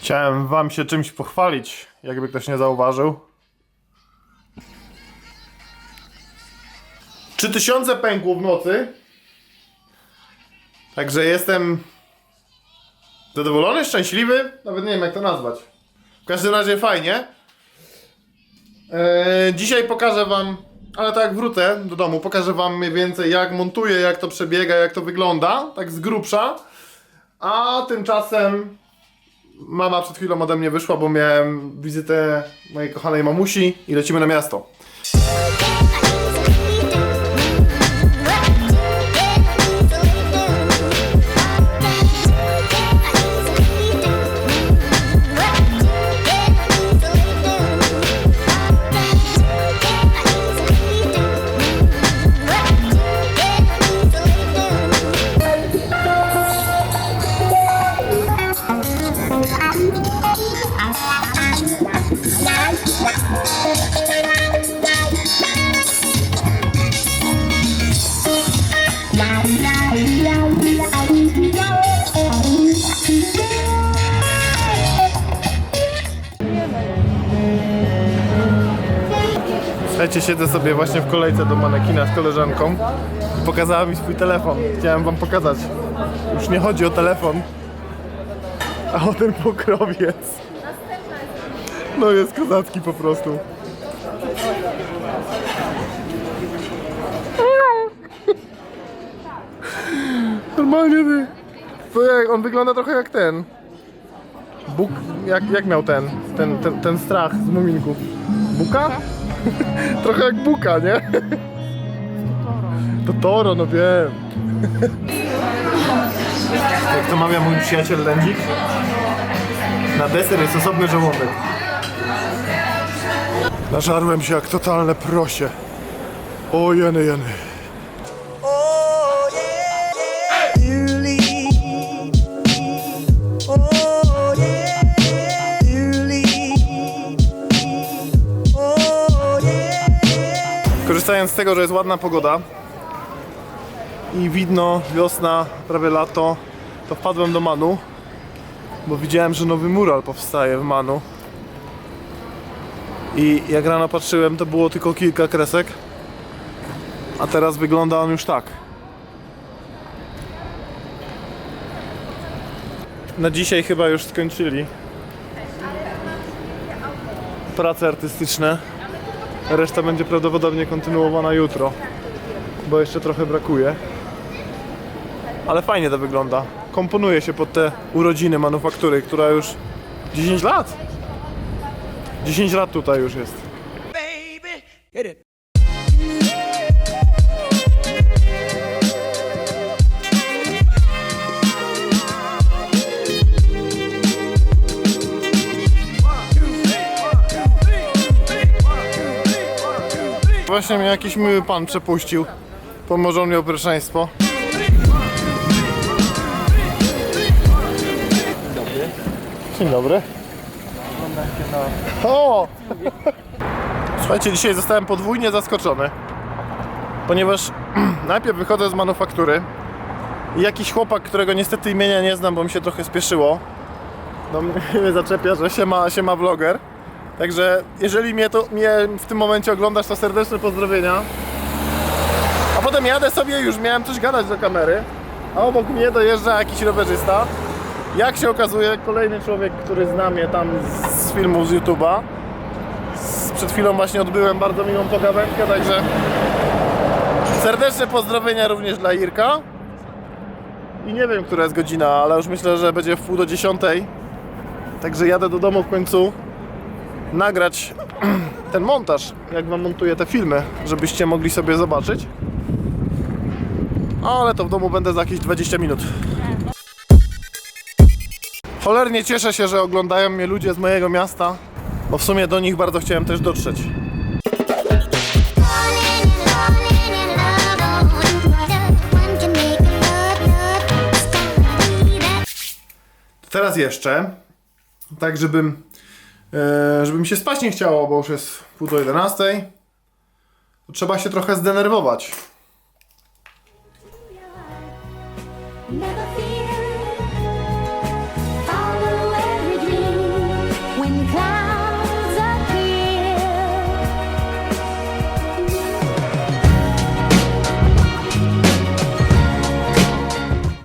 Chciałem wam się czymś pochwalić, jakby ktoś nie zauważył. 3000 pękło w nocy. Także jestem zadowolony, szczęśliwy. Nawet nie wiem jak to nazwać. W każdym razie fajnie. Eee, dzisiaj pokażę wam, ale tak jak wrócę do domu, pokażę wam mniej więcej jak montuję, jak to przebiega, jak to wygląda, tak z grubsza. A tymczasem mama przed chwilą ode mnie wyszła, bo miałem wizytę mojej kochanej mamusi i lecimy na miasto. Słuchajcie, siedzę sobie właśnie w kolejce do manekina z koleżanką i pokazała mi swój telefon. Chciałem wam pokazać. Już nie chodzi o telefon, a o ten pokrowiec. No jest kozacki po prostu. Normalnie ty. To jak, on wygląda trochę jak ten. Bóg, jak, jak miał ten, ten, ten, ten strach z muminków? Buka? Trochę jak buka, nie? To Toro, no wiem. Jak to mawia mój przyjaciel Lędzik, na deser jest osobny żołądek. Nażarłem się jak totalne prosie. O jeny, jeny. Tego, że jest ładna pogoda i widno, wiosna, prawie lato, to wpadłem do Manu, bo widziałem, że nowy mural powstaje w Manu. I jak rano patrzyłem, to było tylko kilka kresek, a teraz wygląda on już tak. Na dzisiaj chyba już skończyli prace artystyczne. Reszta będzie prawdopodobnie kontynuowana jutro, bo jeszcze trochę brakuje. Ale fajnie to wygląda. Komponuje się pod te urodziny manufaktury, która już 10 lat. 10 lat tutaj już jest. Baby, Właśnie mnie jakiś miły pan przepuścił. Pomoże on miał pierwszeństwo. Dzień dobry. O! Słuchajcie, dzisiaj zostałem podwójnie zaskoczony. Ponieważ najpierw wychodzę z manufaktury i jakiś chłopak, którego niestety imienia nie znam, bo mi się trochę spieszyło, no mnie zaczepia, że się ma, się ma vloger. Także jeżeli mnie, to, mnie w tym momencie oglądasz, to serdeczne pozdrowienia. A potem jadę sobie, już miałem coś gadać do kamery, a obok mnie dojeżdża jakiś rowerzysta. Jak się okazuje, kolejny człowiek, który zna mnie tam z, filmów z YouTube'a. Przed chwilą właśnie odbyłem bardzo miłą pogawędkę, także serdeczne pozdrowienia również dla Irka. I nie wiem, która jest godzina, ale już myślę, że będzie w pół do dziesiątej. Także jadę do domu w końcu nagrać ten montaż, jak wam montuję te filmy, żebyście mogli sobie zobaczyć. Ale to w domu będę za jakieś 20 minut. Cholernie cieszę się, że oglądają mnie ludzie z mojego miasta, bo w sumie do nich bardzo chciałem też dotrzeć. Teraz jeszcze, tak żebym, E, żeby mi się spać nie chciało, bo już jest pół do 11. To trzeba się trochę zdenerwować. Never feel